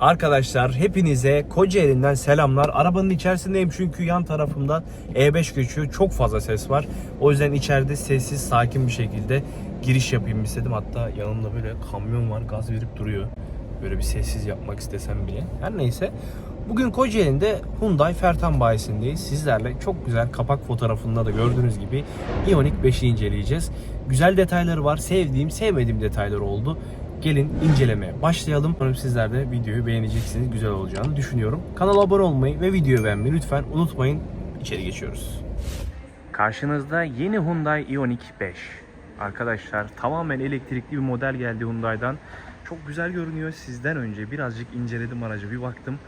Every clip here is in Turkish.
Arkadaşlar hepinize Kocaeli'nden selamlar. Arabanın içerisindeyim çünkü yan tarafımda E5 geçiyor. Çok fazla ses var. O yüzden içeride sessiz, sakin bir şekilde giriş yapayım istedim. Hatta yanımda böyle kamyon var, gaz verip duruyor. Böyle bir sessiz yapmak istesem bile. Her neyse. Bugün Kocaeli'nde Hyundai Fertan bayisindeyiz. Sizlerle çok güzel kapak fotoğrafında da gördüğünüz gibi Ioniq 5'i inceleyeceğiz. Güzel detayları var. Sevdiğim, sevmediğim detayları oldu. Gelin incelemeye başlayalım. Umarım sizler de videoyu beğeneceksiniz. Güzel olacağını düşünüyorum. Kanala abone olmayı ve videoyu beğenmeyi lütfen unutmayın. İçeri geçiyoruz. Karşınızda yeni Hyundai Ioniq 5. Arkadaşlar tamamen elektrikli bir model geldi Hyundai'dan. Çok güzel görünüyor. Sizden önce birazcık inceledim aracı bir baktım.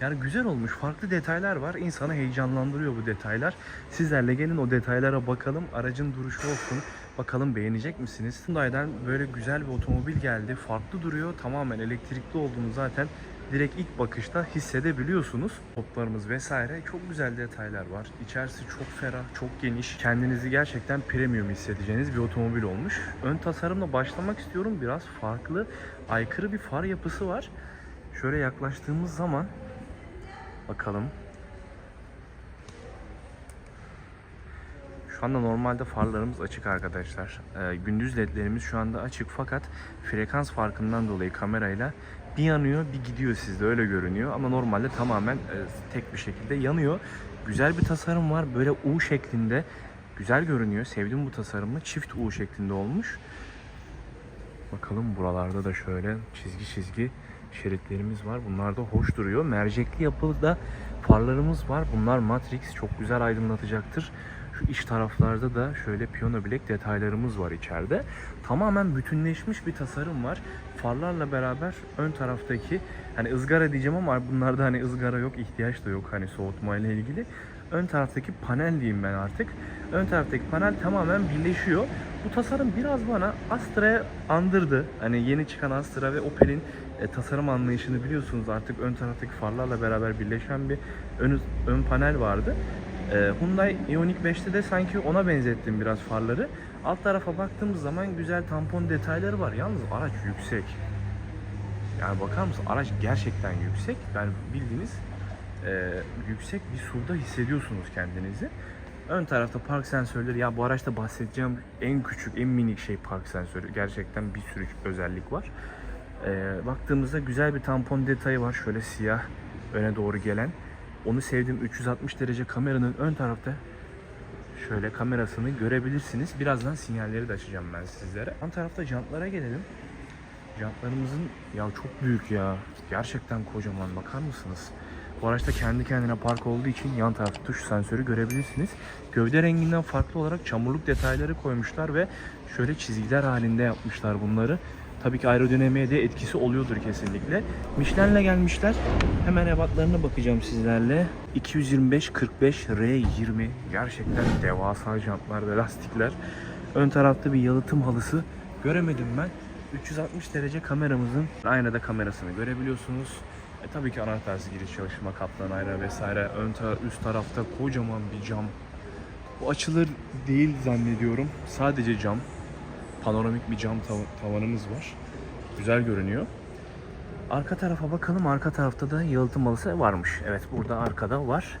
Yani güzel olmuş. Farklı detaylar var. İnsanı heyecanlandırıyor bu detaylar. Sizlerle gelin o detaylara bakalım. Aracın duruşu olsun. Bakalım beğenecek misiniz? Hyundai'den böyle güzel bir otomobil geldi. Farklı duruyor. Tamamen elektrikli olduğunu zaten direkt ilk bakışta hissedebiliyorsunuz. Toplarımız vesaire çok güzel detaylar var. İçerisi çok ferah, çok geniş. Kendinizi gerçekten premium hissedeceğiniz bir otomobil olmuş. Ön tasarımla başlamak istiyorum. Biraz farklı, aykırı bir far yapısı var. Şöyle yaklaştığımız zaman bakalım. Şu anda normalde farlarımız açık arkadaşlar. Ee, gündüz ledlerimiz şu anda açık fakat frekans farkından dolayı kamerayla bir yanıyor bir gidiyor sizde öyle görünüyor. Ama normalde tamamen e, tek bir şekilde yanıyor. Güzel bir tasarım var. Böyle U şeklinde güzel görünüyor. Sevdim bu tasarımı. Çift U şeklinde olmuş. Bakalım buralarda da şöyle çizgi çizgi şeritlerimiz var. Bunlar da hoş duruyor. Mercekli yapılı da farlarımız var. Bunlar Matrix çok güzel aydınlatacaktır. Şu iç taraflarda da şöyle piyano bilek detaylarımız var içeride. Tamamen bütünleşmiş bir tasarım var. Farlarla beraber ön taraftaki hani ızgara diyeceğim ama bunlarda hani ızgara yok, ihtiyaç da yok hani soğutma ile ilgili. Ön taraftaki panel diyeyim ben artık. Ön taraftaki panel tamamen birleşiyor. Bu tasarım biraz bana Astra'ya andırdı. Hani yeni çıkan Astra ve Opel'in e, tasarım anlayışını biliyorsunuz artık ön taraftaki farlarla beraber birleşen bir ön, ön panel vardı. E, Hyundai Ioniq 5'te de sanki ona benzettim biraz farları. Alt tarafa baktığımız zaman güzel tampon detayları var. Yalnız araç yüksek. Yani bakar mısın araç gerçekten yüksek. Yani bildiğiniz e, yüksek bir surda hissediyorsunuz kendinizi. Ön tarafta park sensörleri ya bu araçta bahsedeceğim en küçük en minik şey park sensörü. Gerçekten bir sürü özellik var. E, baktığımızda güzel bir tampon detayı var. Şöyle siyah öne doğru gelen. Onu sevdim. 360 derece kameranın ön tarafta şöyle kamerasını görebilirsiniz. Birazdan sinyalleri de açacağım ben sizlere. Ön tarafta jantlara gelelim. Jantlarımızın ya çok büyük ya. Gerçekten kocaman bakar mısınız? Bu araçta kendi kendine park olduğu için yan tarafta tuş sensörü görebilirsiniz. Gövde renginden farklı olarak çamurluk detayları koymuşlar ve şöyle çizgiler halinde yapmışlar bunları. Tabii ki aerodinamiğe de etkisi oluyordur kesinlikle. Michelin'le gelmişler. Hemen ebatlarına bakacağım sizlerle. 225 45 R20 gerçekten devasa jantlar ve lastikler. Ön tarafta bir yalıtım halısı göremedim ben. 360 derece kameramızın aynada kamerasını görebiliyorsunuz. E, tabii ki anahtarsız giriş çalışma, kaplan ayna vesaire. Ön ta- üst tarafta kocaman bir cam. Bu açılır değil zannediyorum. Sadece cam. Panoramik bir cam tav- tavanımız var. Güzel görünüyor. Arka tarafa bakalım. Arka tarafta da yalıtım halısı varmış. Evet burada arkada var.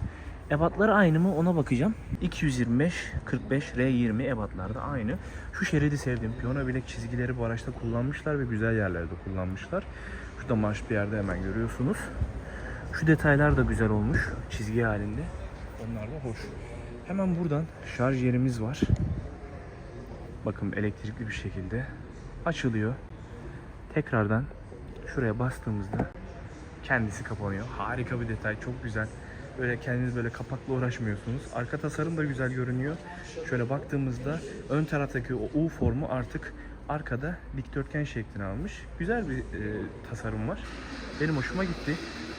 Ebatları aynı mı ona bakacağım. 225 45 R20 ebatlarda aynı. Şu şeridi sevdim. Piyano bilek çizgileri bu araçta kullanmışlar ve güzel yerlerde kullanmışlar. Şurada marş bir yerde hemen görüyorsunuz. Şu detaylar da güzel olmuş. Çizgi halinde. Onlar da hoş. Hemen buradan şarj yerimiz var. Bakın elektrikli bir şekilde açılıyor. Tekrardan şuraya bastığımızda kendisi kapanıyor. Harika bir detay, çok güzel. Böyle kendiniz böyle kapakla uğraşmıyorsunuz. Arka tasarım da güzel görünüyor. Şöyle baktığımızda ön taraftaki o U formu artık arkada dikdörtgen şeklini almış. Güzel bir e, tasarım var. Benim hoşuma gitti.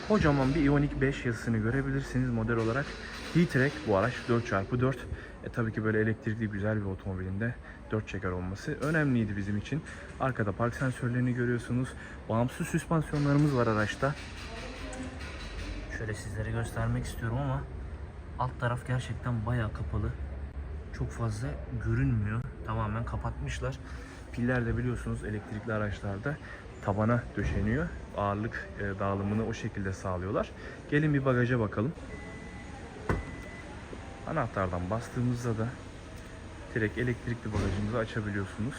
Kocaman bir Ioniq 5 yazısını görebilirsiniz model olarak. D-Track bu araç 4x4. E, tabii ki böyle elektrikli güzel bir otomobilinde 4 çeker olması önemliydi bizim için. Arkada park sensörlerini görüyorsunuz. Bağımsız süspansiyonlarımız var araçta. Şöyle sizlere göstermek istiyorum ama alt taraf gerçekten bayağı kapalı. Çok fazla görünmüyor. Tamamen kapatmışlar. Piller de biliyorsunuz elektrikli araçlarda tabana döşeniyor. ağırlık e, dağılımını o şekilde sağlıyorlar. Gelin bir bagaja bakalım. Anahtardan bastığımızda da direkt elektrikli bagajımızı açabiliyorsunuz.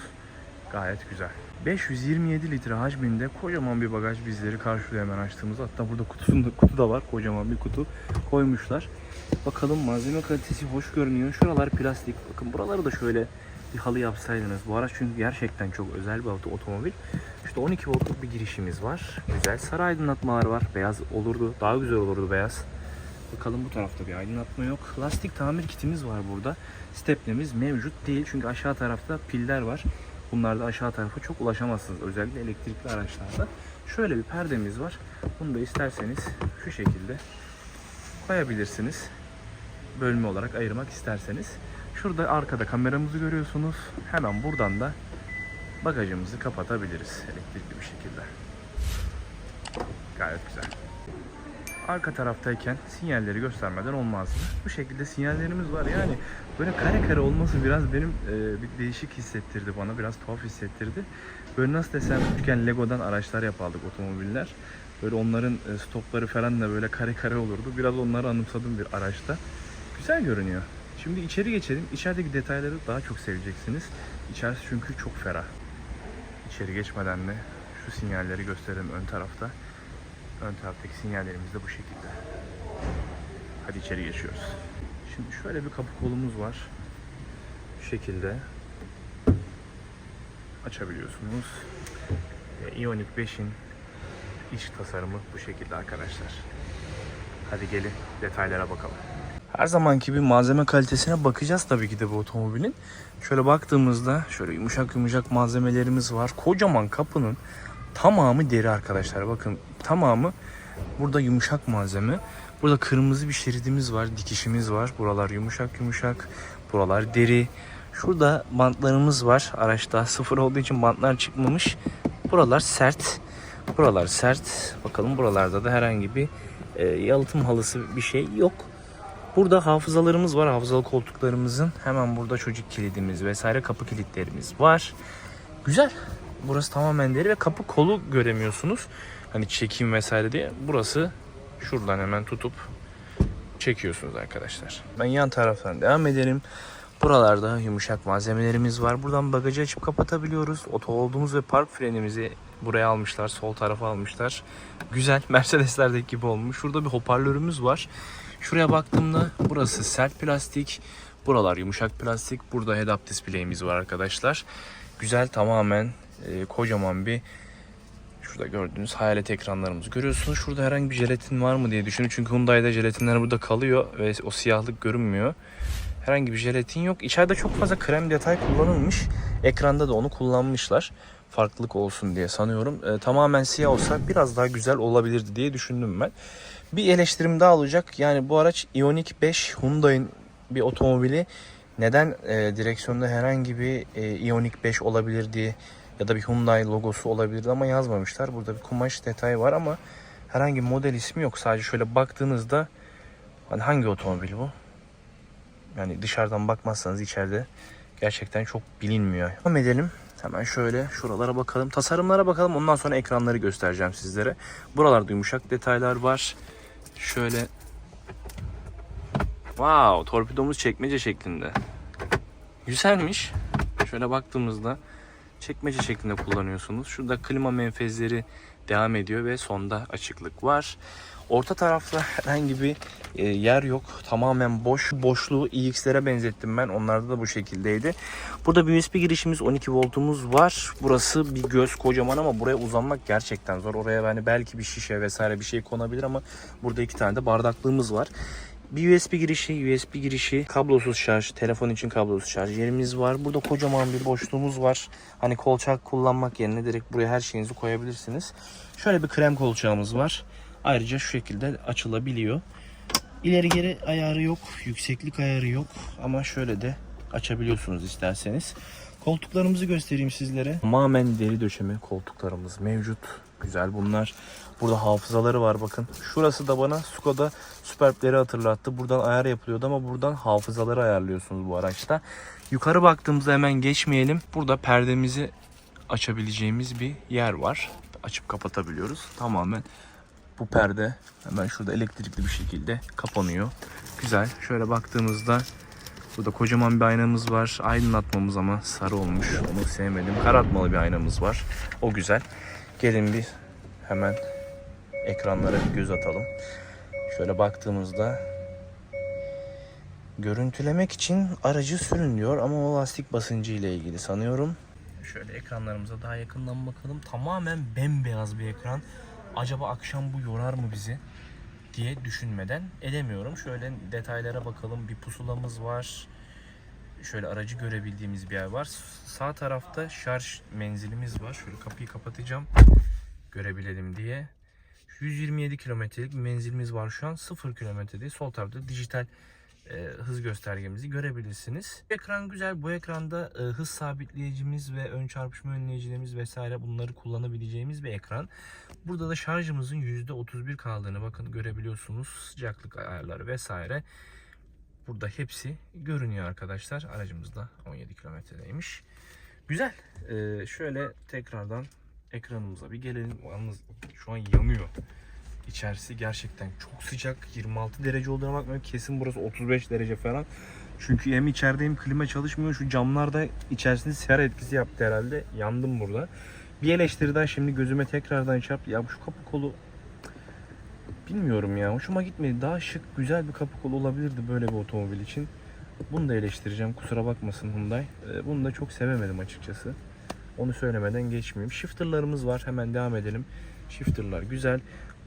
Gayet güzel. 527 litre hacminde kocaman bir bagaj bizleri karşılıyor hemen açtığımızda. Hatta burada kutusunda kutu da var. Kocaman bir kutu koymuşlar. Bakalım malzeme kalitesi hoş görünüyor. Şuralar plastik. Bakın buraları da şöyle bir halı yapsaydınız. Bu araç çünkü gerçekten çok özel bir otomobil. İşte 12 voltluk bir girişimiz var. Güzel sarı aydınlatmalar var. Beyaz olurdu. Daha güzel olurdu beyaz. Bakalım bu tarafta bir aydınlatma yok. Lastik tamir kitimiz var burada. Stepnemiz mevcut değil çünkü aşağı tarafta piller var. Bunlarda aşağı tarafa çok ulaşamazsınız özellikle elektrikli araçlarda. Şöyle bir perdemiz var. Bunu da isterseniz şu şekilde koyabilirsiniz. Bölme olarak ayırmak isterseniz. Şurada arkada kameramızı görüyorsunuz. Hemen buradan da bagajımızı kapatabiliriz elektrikli bir şekilde. Gayet güzel. Arka taraftayken sinyalleri göstermeden olmazdı. Bu şekilde sinyallerimiz var. Yani böyle kare kare olması biraz benim e, bir değişik hissettirdi bana. Biraz tuhaf hissettirdi. Böyle nasıl desem küçükken Lego'dan araçlar yapardık otomobiller. Böyle onların e, stopları falan da böyle kare kare olurdu. Biraz onları anımsadım bir araçta. Güzel görünüyor. Şimdi içeri geçelim. İçerideki detayları daha çok seveceksiniz. İçerisi çünkü çok ferah. İçeri geçmeden de şu sinyalleri gösterelim ön tarafta. Ön taraftaki sinyallerimiz de bu şekilde. Hadi içeri geçiyoruz. Şimdi şöyle bir kapı kolumuz var. Şu şekilde açabiliyorsunuz. Ioniq 5'in iç tasarımı bu şekilde arkadaşlar. Hadi gelin detaylara bakalım. Her zamanki bir malzeme kalitesine bakacağız tabii ki de bu otomobilin. Şöyle baktığımızda şöyle yumuşak yumuşak malzemelerimiz var. Kocaman kapının tamamı deri arkadaşlar. Bakın tamamı burada yumuşak malzeme. Burada kırmızı bir şeridimiz var, dikişimiz var. Buralar yumuşak yumuşak. Buralar deri. Şurada bantlarımız var. Araçta sıfır olduğu için bantlar çıkmamış. Buralar sert. Buralar sert. Bakalım buralarda da herhangi bir e, yalıtım halısı bir şey yok. Burada hafızalarımız var. Hafızalı koltuklarımızın hemen burada çocuk kilidimiz vesaire kapı kilitlerimiz var. Güzel. Burası tamamen deri ve kapı kolu göremiyorsunuz. Hani çekim vesaire diye. Burası şuradan hemen tutup çekiyorsunuz arkadaşlar. Ben yan taraftan devam ederim. Buralarda yumuşak malzemelerimiz var. Buradan bagajı açıp kapatabiliyoruz. Oto olduğumuz ve park frenimizi buraya almışlar. Sol tarafa almışlar. Güzel. Mercedeslerdeki gibi olmuş. Şurada bir hoparlörümüz var. Şuraya baktığımda burası sert plastik. Buralar yumuşak plastik. Burada head-up display'imiz var arkadaşlar. Güzel tamamen e, kocaman bir Şurada gördüğünüz hayalet ekranlarımızı görüyorsunuz. Şurada herhangi bir jelatin var mı diye düşünün. Çünkü Hyundai'de jelatinler burada kalıyor ve o siyahlık görünmüyor. Herhangi bir jelatin yok. İçeride çok fazla krem detay kullanılmış. Ekranda da onu kullanmışlar. Farklılık olsun diye sanıyorum. E, tamamen siyah olsa biraz daha güzel olabilirdi diye düşündüm ben. Bir eleştirim daha olacak. Yani bu araç Ioniq 5 Hyundai'nin bir otomobili. Neden e, direksiyonda herhangi bir e, Ioniq 5 olabilir diye ya da bir Hyundai logosu olabilirdi ama yazmamışlar. Burada bir kumaş detayı var ama herhangi model ismi yok. Sadece şöyle baktığınızda hani hangi otomobil bu? Yani dışarıdan bakmazsanız içeride gerçekten çok bilinmiyor. Devam edelim. Hemen şöyle şuralara bakalım. Tasarımlara bakalım. Ondan sonra ekranları göstereceğim sizlere. Buralarda yumuşak detaylar var. Şöyle Wow, torpidomuz çekmece şeklinde. Güzelmiş. Şöyle baktığımızda çekmece şeklinde kullanıyorsunuz. Şurada klima menfezleri devam ediyor ve sonda açıklık var. Orta tarafta herhangi bir e, yer yok. Tamamen boş. Boşluğu iX'lere benzettim ben. Onlarda da bu şekildeydi. Burada bir USB girişimiz 12 voltumuz var. Burası bir göz kocaman ama buraya uzanmak gerçekten zor. Oraya yani belki bir şişe vesaire bir şey konabilir ama burada iki tane de bardaklığımız var. Bir USB girişi, USB girişi, kablosuz şarj, telefon için kablosuz şarj yerimiz var. Burada kocaman bir boşluğumuz var. Hani kolçak kullanmak yerine direkt buraya her şeyinizi koyabilirsiniz. Şöyle bir krem kolçağımız var. Ayrıca şu şekilde açılabiliyor. İleri geri ayarı yok, yükseklik ayarı yok ama şöyle de açabiliyorsunuz isterseniz. Koltuklarımızı göstereyim sizlere. Tamamen deri döşeme koltuklarımız mevcut. Güzel bunlar. Burada hafızaları var bakın. Şurası da bana Skoda Superb'leri hatırlattı. Buradan ayar yapılıyordu ama buradan hafızaları ayarlıyorsunuz bu araçta. Yukarı baktığımızda hemen geçmeyelim. Burada perdemizi açabileceğimiz bir yer var. açıp kapatabiliyoruz. Tamamen bu perde hemen şurada elektrikli bir şekilde kapanıyor. Güzel. Şöyle baktığımızda burada kocaman bir aynamız var. Aydınlatmamız ama sarı olmuş. Onu sevmedim. Karartmalı bir aynamız var. O güzel. Gelin bir hemen ekranlara bir göz atalım. Şöyle baktığımızda görüntülemek için aracı sürün diyor ama o lastik basıncı ile ilgili sanıyorum. Şöyle ekranlarımıza daha yakından bakalım. Tamamen bembeyaz bir ekran. Acaba akşam bu yorar mı bizi diye düşünmeden edemiyorum. Şöyle detaylara bakalım. Bir pusulamız var. Şöyle aracı görebildiğimiz bir yer var. Sağ tarafta şarj menzilimiz var. Şöyle kapıyı kapatacağım görebilelim diye. 127 kilometrelik menzilimiz var şu an. 0 kilometrede sol tarafta dijital e, hız göstergemizi görebilirsiniz. Ekran güzel. Bu ekranda e, hız sabitleyicimiz ve ön çarpışma önleyicilerimiz vesaire bunları kullanabileceğimiz bir ekran. Burada da şarjımızın %31 kaldığını bakın görebiliyorsunuz. Sıcaklık ayarları vesaire. Burada hepsi görünüyor arkadaşlar. Aracımız da 17 kilometredeymiş. Güzel. E, şöyle tekrardan ekranımıza bir gelelim. Yalnız şu an yanıyor. İçerisi gerçekten çok sıcak. 26 derece olduğuna bakmayın. Kesin burası 35 derece falan. Çünkü hem içerideyim klima çalışmıyor. Şu camlar da içerisinde ser etkisi yaptı herhalde. Yandım burada. Bir eleştiriden şimdi gözüme tekrardan çarptı. Ya şu kapı kolu bilmiyorum ya. Hoşuma gitmedi. Daha şık, güzel bir kapı kolu olabilirdi böyle bir otomobil için. Bunu da eleştireceğim. Kusura bakmasın Hyundai. Ee, Bunu da çok sevemedim açıkçası. Onu söylemeden geçmeyeyim. Shifter'larımız var. Hemen devam edelim. Shifter'lar güzel.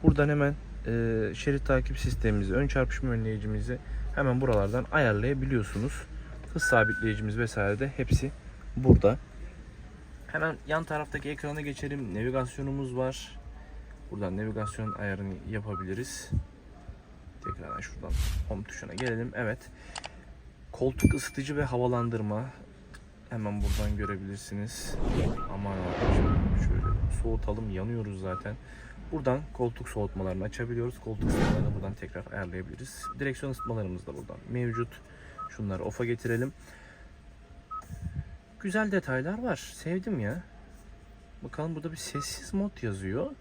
Buradan hemen e, şerit takip sistemimizi, ön çarpışma önleyicimizi hemen buralardan ayarlayabiliyorsunuz. Hız sabitleyicimiz vesaire de hepsi burada. Hemen yan taraftaki ekrana geçelim. Navigasyonumuz var. Buradan navigasyon ayarını yapabiliriz. Tekrardan şuradan home tuşuna gelelim. Evet. Koltuk ısıtıcı ve havalandırma. Hemen buradan görebilirsiniz. Aman Allah'ım şöyle soğutalım yanıyoruz zaten. Buradan koltuk soğutmalarını açabiliyoruz. Koltuk ısıtmalarını buradan tekrar ayarlayabiliriz. Direksiyon ısıtmalarımız da buradan mevcut. Şunları off'a getirelim. Güzel detaylar var. Sevdim ya. Bakalım burada bir sessiz mod yazıyor.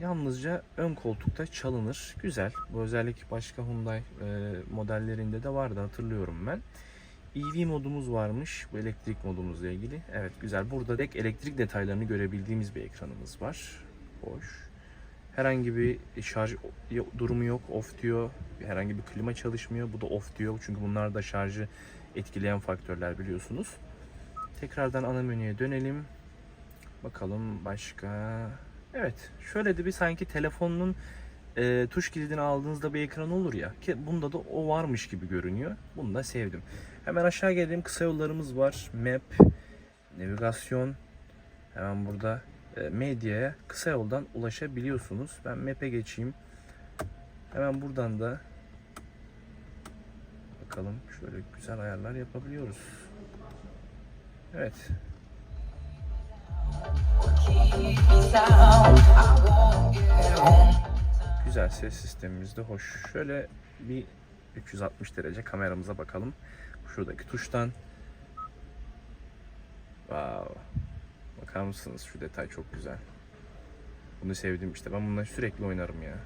Yalnızca ön koltukta çalınır. Güzel. Bu özellik başka Hyundai e, modellerinde de vardı hatırlıyorum ben. EV modumuz varmış. Bu elektrik modumuzla ilgili. Evet güzel. Burada direkt elektrik detaylarını görebildiğimiz bir ekranımız var. Hoş. Herhangi bir şarj durumu yok. Off diyor. Herhangi bir klima çalışmıyor. Bu da off diyor. Çünkü bunlar da şarjı etkileyen faktörler biliyorsunuz. Tekrardan ana menüye dönelim. Bakalım başka. Evet. Şöyle de bir sanki telefonun e, tuş kilidini aldığınızda bir ekran olur ya. Ki bunda da o varmış gibi görünüyor. Bunu da sevdim. Hemen aşağı gelelim. Kısa yollarımız var. Map, navigasyon. Hemen burada e, medyaya kısa yoldan ulaşabiliyorsunuz. Ben map'e geçeyim. Hemen buradan da bakalım şöyle güzel ayarlar yapabiliyoruz. Evet. Güzel ses sistemimiz de hoş. Şöyle bir 360 derece kameramıza bakalım. Şuradaki tuştan. Wow. Bakar mısınız? Şu detay çok güzel. Bunu sevdim işte. Ben bundan sürekli oynarım ya.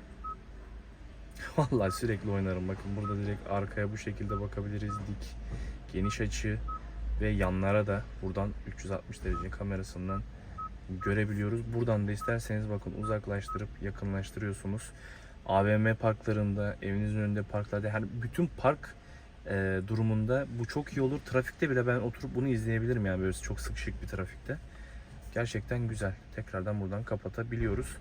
Vallahi sürekli oynarım. Bakın burada direkt arkaya bu şekilde bakabiliriz. Dik, geniş açı ve yanlara da buradan 360 derece kamerasından görebiliyoruz. Buradan da isterseniz bakın uzaklaştırıp yakınlaştırıyorsunuz. AVM parklarında, evinizin önünde parklarda, yani bütün park e, durumunda bu çok iyi olur. Trafikte bile ben oturup bunu izleyebilirim yani böyle çok sıkışık bir trafikte. Gerçekten güzel. Tekrardan buradan kapatabiliyoruz.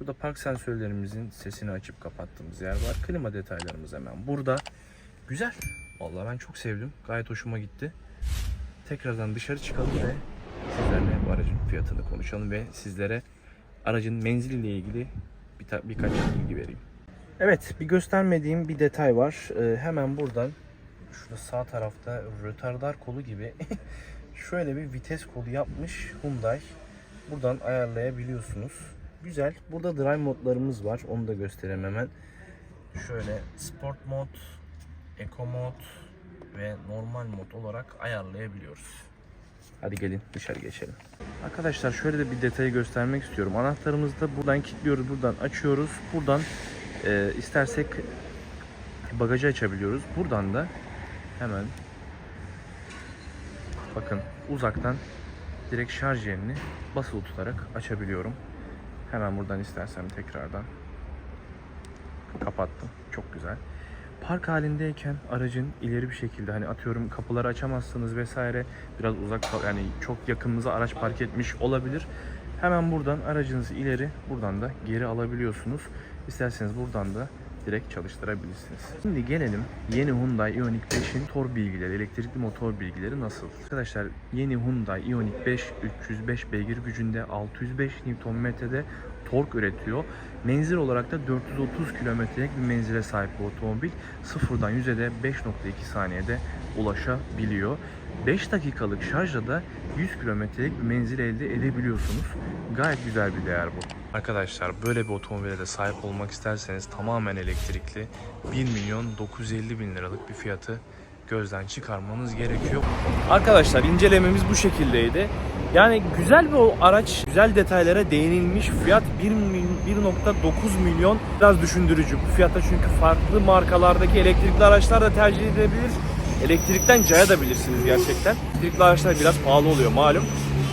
Burada park sensörlerimizin sesini açıp kapattığımız yer var. Klima detaylarımız hemen burada. Güzel. Vallahi ben çok sevdim. Gayet hoşuma gitti. Tekrardan dışarı çıkalım ve sizlerle bu aracın fiyatını konuşalım ve sizlere aracın menziliyle ilgili bir birkaç bilgi vereyim. Evet, bir göstermediğim bir detay var. Ee, hemen buradan şurada sağ tarafta rötardar kolu gibi şöyle bir vites kolu yapmış Hyundai. Buradan ayarlayabiliyorsunuz. Güzel. Burada drive modlarımız var. Onu da göstereyim hemen. Şöyle sport mod, eco mod ve normal mod olarak ayarlayabiliyoruz. Hadi gelin dışarı geçelim. Arkadaşlar şöyle de bir detayı göstermek istiyorum. Anahtarımızı da buradan kilitliyoruz, buradan açıyoruz. Buradan e, istersek bagajı açabiliyoruz. Buradan da hemen bakın uzaktan direkt şarj yerini basılı tutarak açabiliyorum. Hemen buradan istersem tekrardan kapattım. Çok güzel. Park halindeyken aracın ileri bir şekilde hani atıyorum kapıları açamazsınız vesaire biraz uzak yani çok yakınınıza araç park etmiş olabilir. Hemen buradan aracınızı ileri buradan da geri alabiliyorsunuz. İsterseniz buradan da direkt çalıştırabilirsiniz. Şimdi gelelim yeni Hyundai Ioniq 5'in motor bilgileri, elektrikli motor bilgileri nasıl? Arkadaşlar yeni Hyundai Ioniq 5 305 beygir gücünde 605 Nm'de tork üretiyor. Menzil olarak da 430 kilometrelik bir menzile sahip bu otomobil. Sıfırdan 100'e de 5.2 saniyede ulaşabiliyor. 5 dakikalık şarjla da 100 kilometrelik bir menzil elde edebiliyorsunuz. Gayet güzel bir değer bu. Arkadaşlar böyle bir otomobile de sahip olmak isterseniz tamamen elektrikli 1 milyon 950 bin liralık bir fiyatı gözden çıkarmanız gerekiyor. Arkadaşlar incelememiz bu şekildeydi. Yani güzel bir o araç, güzel detaylara değinilmiş. Fiyat 1 mil- 1.9 milyon. Biraz düşündürücü bu fiyata çünkü farklı markalardaki elektrikli araçlar da tercih edilebilir. Elektrikten caya da bilirsiniz gerçekten. Elektrikli araçlar biraz pahalı oluyor malum.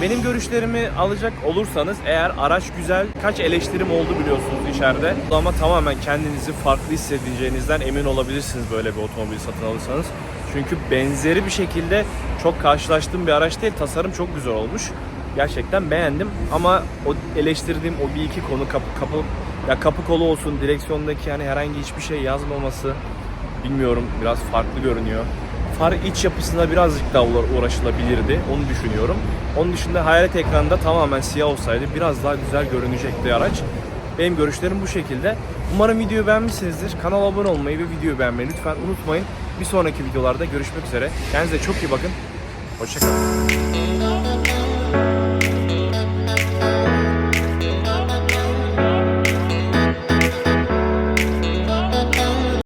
Benim görüşlerimi alacak olursanız eğer araç güzel, kaç eleştirim oldu biliyorsunuz içeride. Ama tamamen kendinizi farklı hissedeceğinizden emin olabilirsiniz böyle bir otomobil satın alırsanız. Çünkü benzeri bir şekilde çok karşılaştığım bir araç değil. Tasarım çok güzel olmuş. Gerçekten beğendim ama o eleştirdiğim o bir iki konu kapı kapı ya kapı kolu olsun direksiyondaki yani herhangi hiçbir şey yazmaması bilmiyorum biraz farklı görünüyor. Far iç yapısına birazcık daha uğra- uğraşılabilirdi. Onu düşünüyorum. Onun dışında hayalet ekranda tamamen siyah olsaydı biraz daha güzel görünecekti araç. Benim görüşlerim bu şekilde. Umarım videoyu beğenmişsinizdir. Kanala abone olmayı ve videoyu beğenmeyi lütfen unutmayın. Bir sonraki videolarda görüşmek üzere. Kendinize çok iyi bakın. Hoşçakalın.